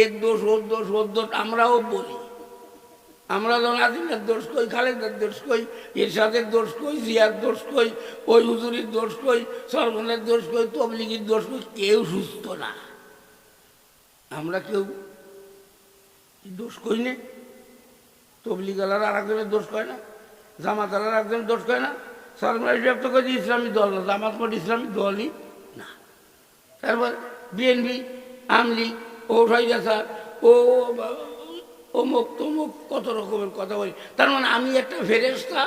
এর দোষ, ওর দোষ ওর দোষ, আমরাও বলি। আমরা যখন আজিমের দোষ কই, খালেদের দোষ কই, এরশাদের দোষ কই, জিয়ার দোষ কই, ওই হুজুরির দোষ কই সরবনের দোষ কই, তবলিগির দোষ কই, কেউ সুস্থ না। আমরা কেউ দোষ কই নে। তবলিগালার আর একজনের দোষ কয় না, জামাতালার একজনের দোষ কয় না। সরমারি ব্যক্ত করে ইসলামী দল না, জামাত মত ইসলামী দলই না। তারপর বিএনপি, আমলি ও স্যার, ও অমুক তমুক কত রকমের কথা বলি। তার মানে আমি একটা ফেরেস্তা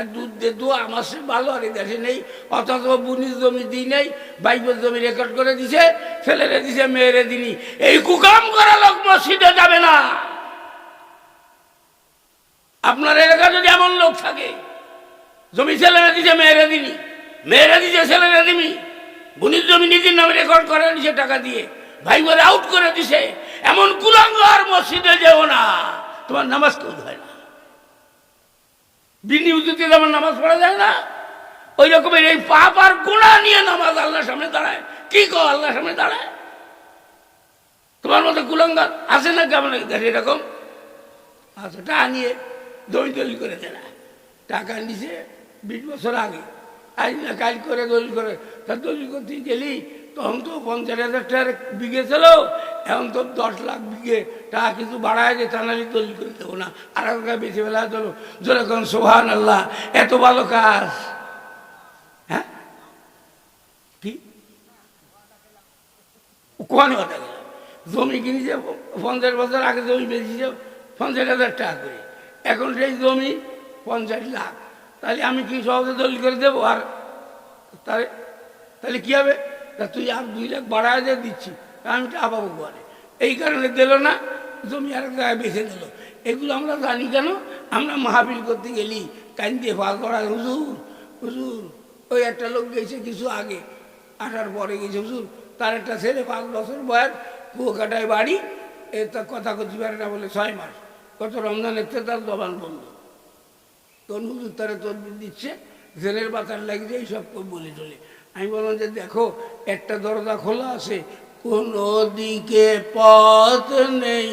এক দুধ দিয়ে দু আমার সে ভালো আর দেশে নেই। অথচ বুনির জমি দিই নেই, বাইবেল জমি রেকর্ড করে দিছে, ছেলেরে দিছে, মেয়েরে দিনি এই কুকাম করা লোক মসজিদে যাবে না। আপনার এলাকা যদি এমন লোক থাকে, জমি ছেলেরা দিছে, মেয়েরে দিনি মেয়েরা দিছে, ছেলেরা দিবি বুনির জমি নিজের নামে রেকর্ড করে নিছে টাকা দিয়ে। ভাই আউট করে দিছে। এমন কুলাঙ্গার মসজিদে যেও না। তোমার নামাজ কেউ হয় না। বিনি যেমন নামাজ পড়া যায় না ওই রকমের এই পাপ আর গুণা নিয়ে নামাজ আল্লাহর সামনে দাঁড়ায়। কি কো আল্লাহর সামনে দাঁড়ায়? তোমার মতো কুলাঙ্গার আছে না কেমন এরকম? আচ্ছা টাকা নিয়ে দই দলি করে দেয়। টাকা নিছে বিশ বছর আগে। আজ না কাজ করে দলিল করে তা দলিল করতে গেলি তখন তো পঞ্চাশ হাজার টাকার বিঘে ছিল, এখন তো দশ লাখ বিঘে। টাকা কিছু বাড়ায় যে টানালি দলিল করে দেবো না। আর টাকা বেশি বেলা চলো। যেরকম সোহান আল্লাহ এত ভালো কাজ। হ্যাঁ? কি? কোয়ানি কথা জমি কিনেছে পঞ্চাশ বছর আগে জমি বেশিছে পঞ্চাশ হাজার টাকা করে। এখন সেই জমি পঞ্চাশ লাখ। তাহলে আমি কি সহজে দলিল করে দেবো? আর তাহলে তাহলে কী হবে? তা তুই আর দুই লাখ বাড়ায় দিয়ে দিচ্ছি। আমি টাকা পাবো ঘরে এই কারণে দিল না, জমি আর জায়গায় বেছে দিল। এগুলো আমরা জানি কেন? আমরা মাহাবিল করতে গেলি, কান দিয়ে ফাল করা হুজুর হুজুর, ওই একটা লোক গেছে কিছু আগে, আসার পরে গেছে, হুজুর, তার একটা ছেলে পাঁচ বছর বয়স, কুয়াকাটায় বাড়ি, এ তা কথা পারে না বলে ছয় মাস। কত রমজানের থেকে তার জবান বন্ধ। তখন হুজুর তারা তদবির দিচ্ছে জেলের বাতার লাগিয়ে এইসব বলে চলে। আমি বললাম যে দেখো, একটা দরজা খোলা আছে, কোনো দিকে পথ নেই,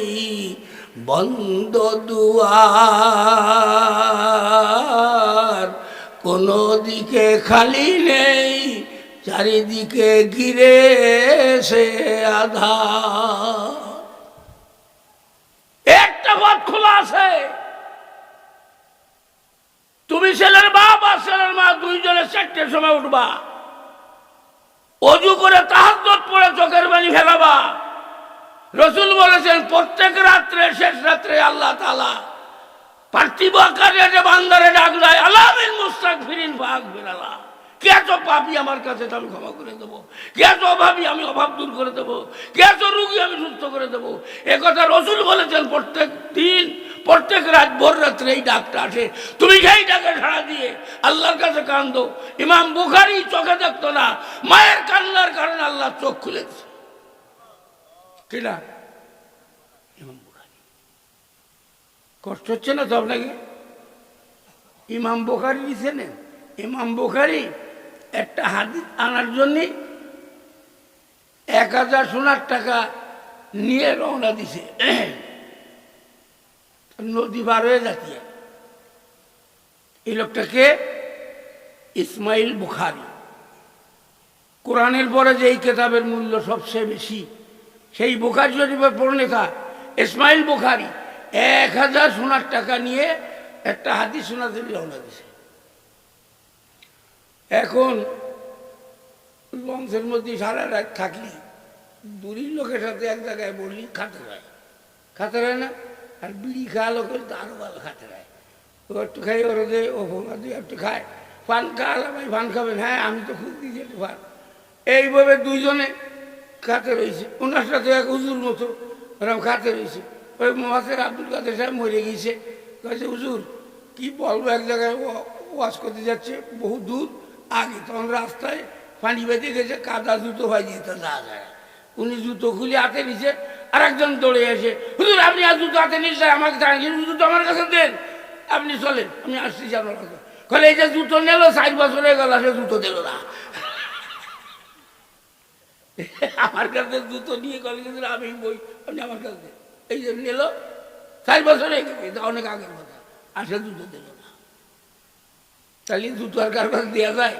বন্ধ দুয়ার। কোনো দিকে খালি নেই, চারিদিকে ঘিরে সে আধার। একটা পথ খোলা আছে। তুমি ছেলের বাপ আর ছেলের মা দুইজনে চারটের সময় উঠবা। অজু করে তাহাজ্জত পড়ে চোখের বাণী ফেলাবা। রসুল বলেছেন, প্রত্যেক রাত্রে, শেষ রাত্রে আল্লাহ তালা বান্দারে ফিরিন ভাগ কে আমার কাছে করে দেবো? কে আমি অভাব দূর করে দেবো? কে রুগী আমি সুস্থ করে দেবো? রসুল বলেছেন, প্রত্যেক দিন প্রত্যেক রাত, ভোর রাত্রে এই ডাকটা আসে। তুমি সেই ডাকে সাড়া দিয়ে আল্লাহর কাছে কান্দো ইমাম বুখারি চোখে দেখতো না। মায়ের কান্নার কারণে আল্লাহ চোখ খুলেছে কিনা ইমাম বুখারি। কষ্ট হচ্ছে না তো আপনাকে? ইমাম বুখারি দিচ্ছেন ইমাম বুখারি একটা হাদিস আনার জন্যে এক হাজার সোনার টাকা নিয়ে রওনা দিছে। নদী পার হয়ে যাচ্ছে। এই লোকটাকে ইসমাইল বুখারি। কোরআনের পরে যে এই কেতাবের মূল্য সবচেয়ে বেশি, সেই বুখারি শরীফের প্রণেতা ইসমাইল বুখারি, এক হাজার সোনার টাকা নিয়ে একটা হাতি শোনাতে রওনা দিছে এখন লঞ্চের মধ্যে সারা রাত থাকলি, দূরের লোকের সাথে এক জায়গায় বললি, খাতে হয় খাতে হয় না? আর বিড়ি খাওয়া লোকের তো আরও ভালো খাতে হয় ও একটু খাই, ওর ও ফোনা দিয়ে একটু খায় পান খাওয়ালে ভাই, পান খাবেন? হ্যাঁ আমি তো খুব দিয়েছি একটু পান। এইভাবে দুইজনে খাতে রয়েছে। ওনার সাথে এক হুজুর মতো ওরকম খাতে রয়েছে। ওই মহাসের আব্দুল কাদের সাহেব মরে গিয়েছে কাছে হুজুর, কি বলব, এক জায়গায় ওয়াশ করতে যাচ্ছে বহু দূর। আগে তখন রাস্তায় পানি বেঁধে গেছে, কাদা জুতো ভাই যেতে না যায়। উনি জুতো খুলে হাতে নিছে আর একজন দৌড়ে এসে, হুজুর, আপনি আর জুতো হাতে নিচ্ছে আমাকে জানিয়েছেন জুতো আমার কাছে দেন। আপনি চলেন, আমি আসছি আপনার কাছে কলে এই যে জুতো নিল, ষাট বছর হয়ে গেল, সে জুতো দিল না। আমার কাছে জুতো নিয়ে কলেজে দিল আমি বই, আপনি আমার কাছে এই যে নিল চার বছর হয়ে গেছে, এটা অনেক আগের কথা, আর সে জুতো দিল না। তাহলে জুতো আর কার কাছে দেওয়া যায়?